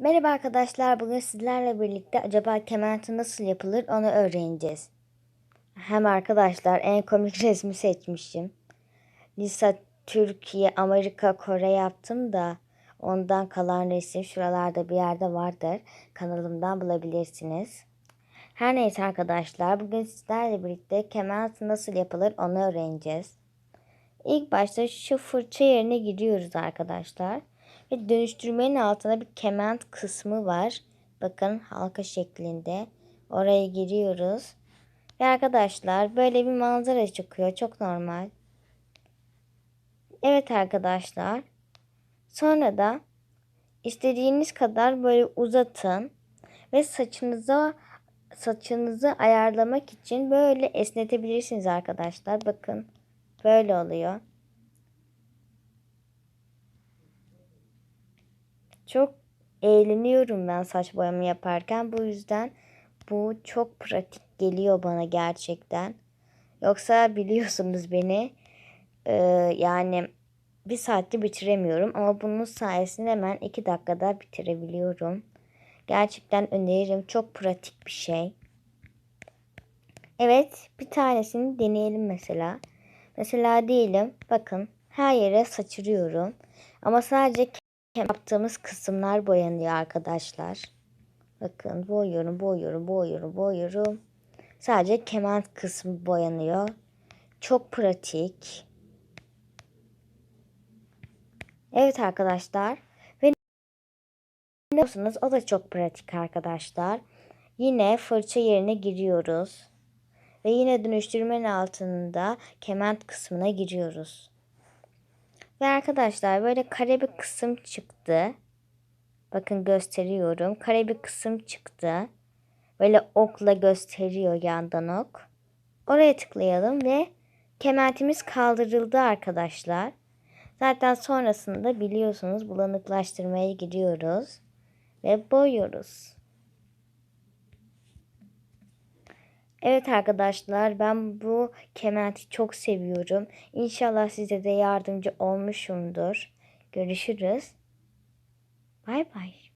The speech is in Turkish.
Merhaba arkadaşlar. Bugün sizlerle birlikte acaba kementi nasıl yapılır onu öğreneceğiz. Hem arkadaşlar en komik resmi seçmişim. Lisa Türkiye, Amerika, Kore yaptım da ondan kalan resim şuralarda bir yerde vardır. Kanalımdan bulabilirsiniz. Her neyse arkadaşlar bugün sizlerle birlikte kement nasıl yapılır onu öğreneceğiz. İlk başta şu fırça yerine giriyoruz arkadaşlar. Ve dönüştürmenin altında bir kement kısmı var. Bakın halka şeklinde. Oraya giriyoruz. Ve arkadaşlar böyle bir manzara çıkıyor. Çok normal. Evet arkadaşlar. Sonra da istediğiniz kadar böyle uzatın. Ve saçınıza saçınızı ayarlamak için böyle esnetebilirsiniz arkadaşlar. Bakın böyle oluyor. Çok eğleniyorum ben saç boyamı yaparken. Bu yüzden bu çok pratik geliyor bana gerçekten. Yoksa biliyorsunuz beni e, yani bir saatte bitiremiyorum. Ama bunun sayesinde hemen iki dakikada bitirebiliyorum. Gerçekten öneririm. Çok pratik bir şey. Evet bir tanesini deneyelim mesela. Mesela diyelim bakın her yere saçırıyorum. Ama sadece yaptığımız kısımlar boyanıyor arkadaşlar. Bakın boyuyorum, boyuyorum, boyuyorum, boyuyorum. Sadece keman kısmı boyanıyor. Çok pratik. Evet arkadaşlar. Ve ne yapıyorsunuz? O da çok pratik arkadaşlar. Yine fırça yerine giriyoruz. Ve yine dönüştürmenin altında kement kısmına giriyoruz. Ve arkadaşlar böyle kare bir kısım çıktı. Bakın gösteriyorum. Kare bir kısım çıktı. Böyle okla gösteriyor yandan ok. Oraya tıklayalım ve kementimiz kaldırıldı arkadaşlar. Zaten sonrasında biliyorsunuz bulanıklaştırmaya gidiyoruz ve boyuyoruz. Evet arkadaşlar ben bu kementi çok seviyorum. İnşallah size de yardımcı olmuşumdur. Görüşürüz. Bay bay.